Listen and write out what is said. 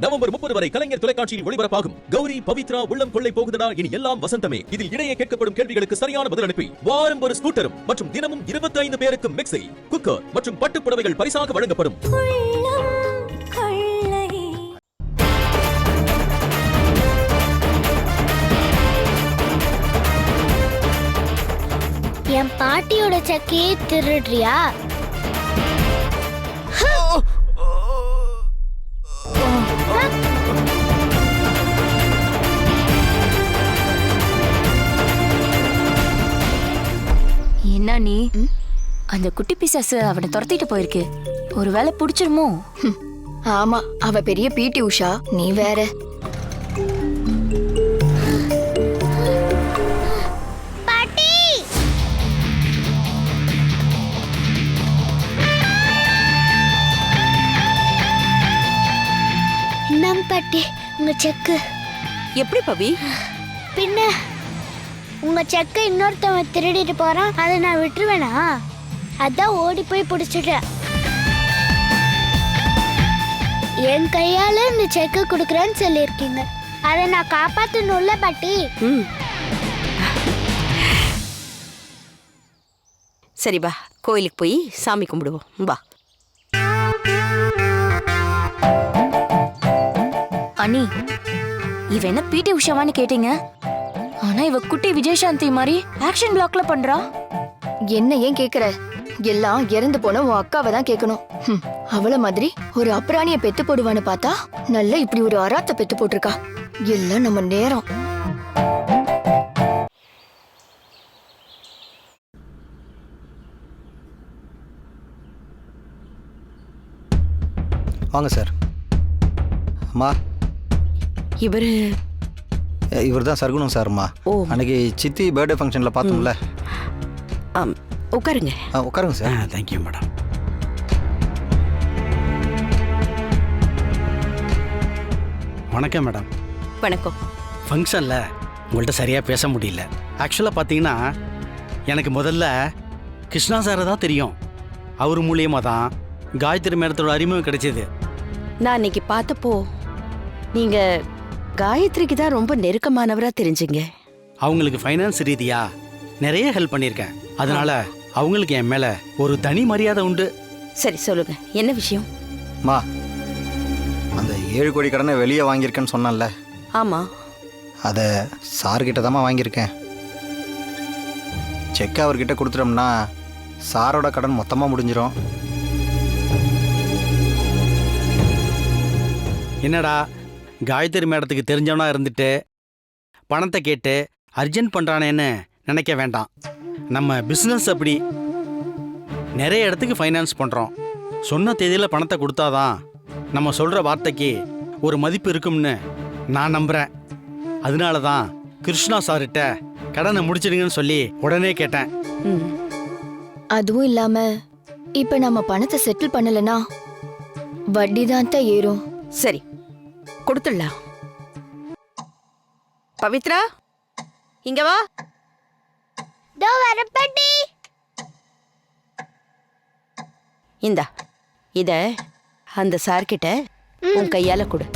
November முப்பது வரை கலைஞர் தொலைக்காட்சியில் ஒளிபரப்பாகும். கௌரி பவித்ரா உள்ளம் கொள்ளை போகுதடா இனி எல்லாம் வசந்தமே. இதில் இடையே கேட்கப்படும் கேள்விகளுக்கு சரியான பதில் அனுப்பி வாரம் ஒரு ஸ்கூட்டரும் மற்றும் தினமும் இருபத்தி ஐந்து பேருக்கு மிக்சி குக்கர் மற்றும் பட்டுப் புடவைகள் பரிசாக வழங்கப்படும். என் பாட்டியோட சக்கையை திருடுறியா? என்ன நீ? அந்த குட்டி பிசாசு அவனை துரத்திட்டு போயிருக்கு. ஒருவேளை பிடிச்சிருமோ? ஆமா அவ பெரிய பிடி உஷா. நீ வேற. பாட்டி! நம் பாட்டி உங்க செக்கு. எப்படி பவி? பின்ன உங்க செக்கை இன்னொருத்தவன் திருடிட்டு போறான் அதை நான் விட்டுருவேனா? அதான் ஓடி போய் பிடிச்சிட்டேன் என் கையால இந்த செக்கு கொடுக்குறேன்னு சொல்லியிருக்கீங்க. அதை நான் காப்பாத்தணும்ல பாட்டி? சரி வா. கோயிலுக்கு போய் சாமி கும்பிடுவோம். வா. அனி இவ என்ன பிடி உஷாவான்னு கேட்டீங்க? ஆனா இவ குட்டி விஜயசாந்தி மாதிரி ஆக்ஷன் பிளாக்ல பண்றா? என்ன ஏன் கேக்குற? எல்லாம் இறந்து போன உன் அக்காவை தான் கேட்கணும் அவள மாதிரி ஒரு அப்ராணிய பெத்து போடுவான்னு பார்த்தா நல்ல இப்படி ஒரு அராத்த பெத்து போட்டிருக்கா. எல்லாம் நம்ம நேரம். வாங்க சார். அம்மா. இவரு இவர் தான் சர்க்குணம் சார்மா. ஓ. அன்னைக்கு சித்தி பர்த்டே ஃபங்க்ஷனில் பார்த்தோம்ல. ஆம், உட்காருங்க. ஆ, உட்காருங்க சார். தேங்க்யூ மேடம் வணக்கம் மேடம் வணக்கம். ஃபங்க்ஷனில் உங்கள்கிட்ட சரியாக பேச முடியல. ஆக்சுவலாக பார்த்தீங்கன்னா எனக்கு முதல்ல கிருஷ்ணா சாரை தான் தெரியும். அவர் மூலியமாக தான் காயத்ரி மேடத்தோட அறிமுகம் கிடைச்சது. நான் அன்னைக்கு பார்த்தப்போ நீங்க காயத்ரிக்கு தான் ரொம்ப நெருக்கமானவரா தெரிஞ்சீங்க. அவங்களுக்கு ஃபைனான்ஸ் ரீதியாக நிறைய ஹெல்ப் பண்ணியிருக்கேன். அதனால அவங்களுக்கு என் மேலே ஒரு தனி மரியாதை உண்டு. சரி சொல்லுங்க. என்ன விஷயம்? அம்மா அந்த ஏழு கோடி கடனை வெளியே வாங்கியிருக்கேன்னு சொன்னேன்ல. ஆமா. அதை சார்கிட்ட தாம்மா வாங்கியிருக்கேன். செக் அவர்கிட்ட கொடுத்துட்டோம்னா சாரோட கடன் மொத்தமாக முடிஞ்சிரும். என்னடா காயத்ரி மேடத்துக்கு தெரிஞ்சவனா இருந்துட்டு பணத்தை கேட்டு அர்ஜென்ட் பண்ணுறானேன்னு நினைக்க வேண்டாம். நம்ம பிஸ்னஸ் அப்படி நிறைய இடத்துக்கு ஃபைனான்ஸ் பண்ணுறோம் சொன்ன தேதியில் பணத்தை கொடுத்தாதான் நம்ம சொல்கிற வார்த்தைக்கு ஒரு மதிப்பு இருக்கும்னு நான் நம்புகிறேன் அதனால தான் கிருஷ்ணா சார்கிட்ட கடனை முடிச்சிடுங்கன்னு சொல்லி உடனே கேட்டேன். அதுவும் இல்லாம இப்ப நம்ம பணத்தை செட்டில் பண்ணலனா வட்டி தான் ஏறும். சரி கொடுத்துடலாம். பவித்ரா இங்க வா. தோ வர பாட்டி இந்தா இத அந்த சார்கிட்ட உன் கையால கொடு.